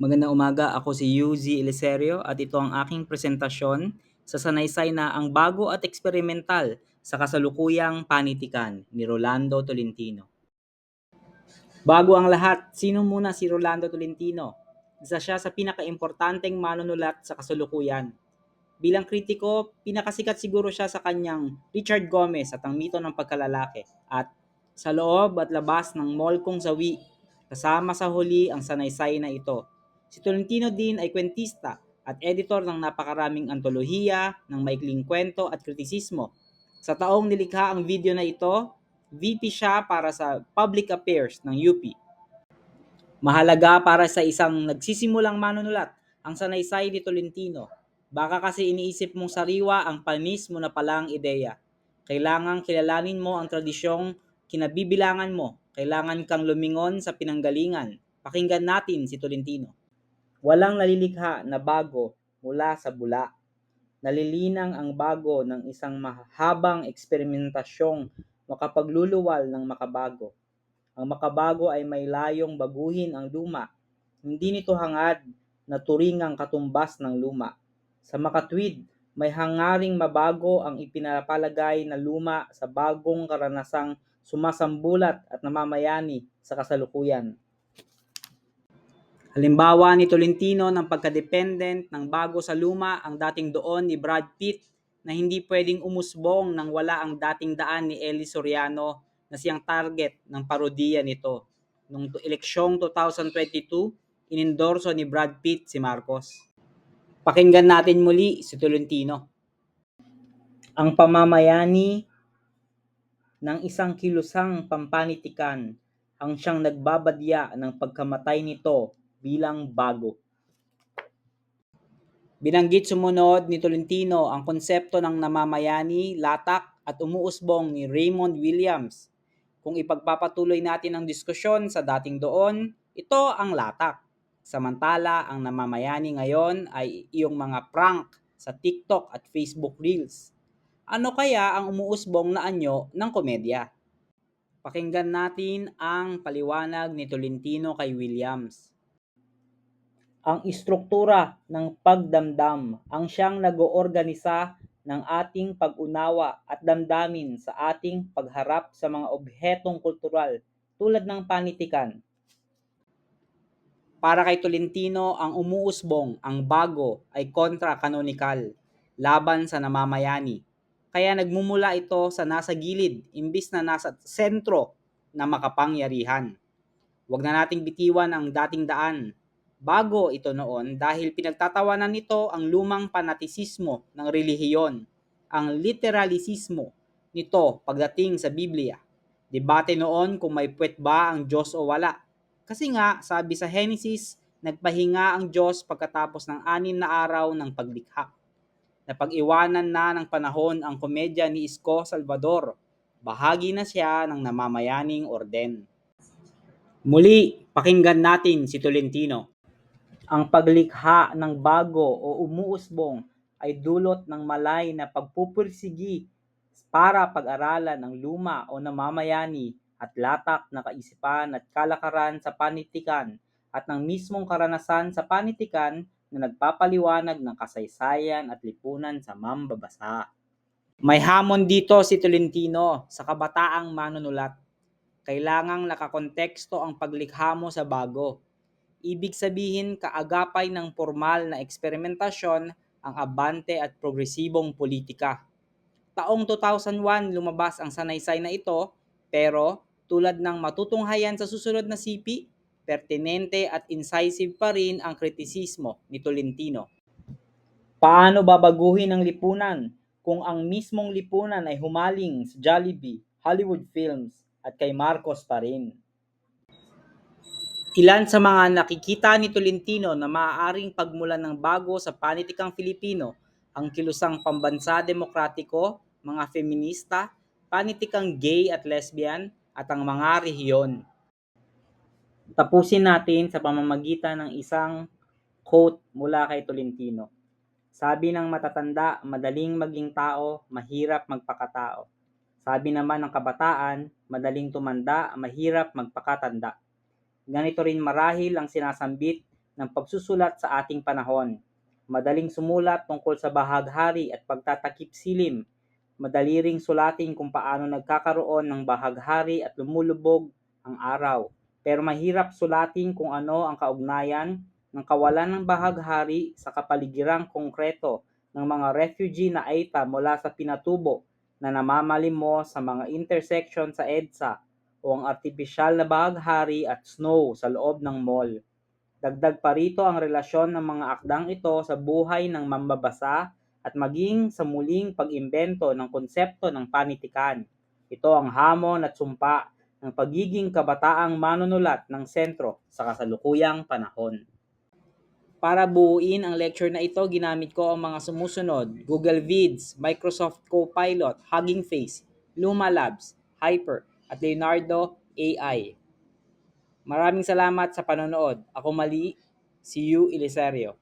Magandang umaga, ako si UZ Eliserio at ito ang aking presentasyon sa sanaysay na ang bago at eksperimental sa kasalukuyang panitikan ni Rolando Tolentino. Bago ang lahat, sino muna si Rolando Tolentino? Isa siya sa pinakaimportanteng manunulat sa kasalukuyan. Bilang kritiko, pinakasikat siguro siya sa kanyang Richard Gomez at ang mito ng pagkalalaki at sa loob at labas ng Molkong Sawi, kasama sa huli ang sanaysay na ito. Si Tolentino din ay kwentista at editor ng napakaraming antolohiya ng maikling kwento at kritisismo. Sa taong nilikha ang video na ito, VP siya para sa Public Affairs ng UP. Mahalaga para sa isang nagsisimulang manunulat ang sanaysay ni Tolentino. Baka kasi iniisip mong sariwa ang panis mo na palang ideya. Kailangang kilalanin mo ang tradisyong kinabibilangan mo. Kailangan kang lumingon sa pinanggalingan. Pakinggan natin si Tolentino. Walang nalilikha na bago mula sa bula. Nalilinang ang bago ng isang mahabang eksperimentasyong makapagluluwal ng makabago. Ang makabago ay may layong baguhin ang luma. Hindi nito hangad na turingang katumbas ng luma. Sa makatwid, may hangaring mabago ang ipinapalagay na luma sa bagong karanasang sumasambulat at namamayani sa kasalukuyan. Halimbawa ni Tolentino ng pagka-dependent ng bago sa luma ang dating doon ni Brad Pitt na hindi pwedeng umusbong nang wala ang dating daan ni Eli Soriano na siyang target ng parodiya nito. Noong eleksyong 2022, inendorso ni Brad Pitt si Marcos. Pakinggan natin muli si Tolentino. Ang pamamayani ng isang kilusang pampanitikan ang siyang nagbabadya ng pagkamatay nito bilang bago. Binanggit sumunod ni Tolentino ang konsepto ng namamayani, latak at umuusbong ni Raymond Williams. Kung ipagpapatuloy natin ang diskusyon sa dating doon, ito ang latak. Samantala, ang namamayani ngayon ay iyong mga prank sa TikTok at Facebook Reels. Ano kaya ang umuusbong na anyo ng komedya? Pakinggan natin ang paliwanag ni Tolentino kay Williams. Ang istruktura ng pagdamdam ang siyang nag-oorganisa ng ating pag-unawa at damdamin sa ating pagharap sa mga obhetong kultural tulad ng panitikan. Para kay Tolentino, ang umuusbong, ang bago, ay kontra-kanonikal, laban sa namamayani. Kaya nagmumula ito sa nasa gilid, imbis na nasa sentro na makapangyarihan. Huwag na nating bitiwan ang dating daan, Bago ito noon dahil pinagtatawanan nito ang lumang panatisismo ng relihiyon, ang literalisismo nito pagdating sa Biblia. Debate noon kung may puwet ba ang Diyos o wala. Kasi nga, sabi sa Genesis, nagpahinga ang Diyos pagkatapos ng anim na araw ng paglikha. Napag-iwanan na ng panahon ang komedya ni Isko Salvador. Bahagi na siya ng namamayaning orden. Muli, pakinggan natin si Tolentino. Ang paglikha ng bago o umuusbong ay dulot ng malay na pagpupursigi para pag-aralan ang luma o namamayani at latak na kaisipan at kalakaran sa panitikan at ng mismong karanasan sa panitikan na nagpapaliwanag ng kasaysayan at lipunan sa mambabasa. May hamon dito si Tolentino sa kabataang manunulat. Kailangang nakakonteksto ang paglikha mo sa bago Ibig sabihin kaagapay ng formal na eksperimentasyon ang abante at progresibong politika. Taong 2001 lumabas ang sanaysay na ito pero tulad ng matutunghayan sa susunod na CP, pertinente at incisive pa rin ang kritisismo ni Tolentino. Paano babaguhin ang lipunan kung ang mismong lipunan ay humaling sa Jollibee, Hollywood Films at kay Marcos pa rin? Ilan sa mga nakikita ni Tolentino na maaaring pagmulan ng bago sa panitikang Filipino ang kilusang pambansa demokratiko, mga feminista, panitikang gay at lesbian, at ang mga rehiyon. Tapusin natin sa pamamagitan ng isang quote mula kay Tolentino. Sabi ng matatanda, madaling maging tao, mahirap magpakatao. Sabi naman ng kabataan, madaling tumanda, mahirap magpakatanda. Ganito rin marahil ang sinasambit ng pagsusulat sa ating panahon. Madaling sumulat tungkol sa bahaghari at pagtatakip silim. Madali ring sulatin kung paano nagkakaroon ng bahaghari at lumulubog ang araw. Pero mahirap sulatin kung ano ang kaugnayan ng kawalan ng bahaghari sa kapaligirang konkreto ng mga refugee na AITA mula sa Pinatubo na namamalimos sa mga intersection sa EDSA o ang artipisyal na bahaghari at snow sa loob ng mall. Dagdag pa rito ang relasyon ng mga akdang ito sa buhay ng mambabasa at maging sa muling pag-imbento ng konsepto ng panitikan. Ito ang hamon at sumpa ng pagiging kabataang manunulat ng sentro sa kasalukuyang panahon. Para buuin ang lecture na ito, ginamit ko ang mga sumusunod, Google Vids, Microsoft Copilot, Hugging Face, Luma Labs, Hyper, at Leonardo AI. Maraming salamat sa panonood. Ako mali, si Yu Iliserio.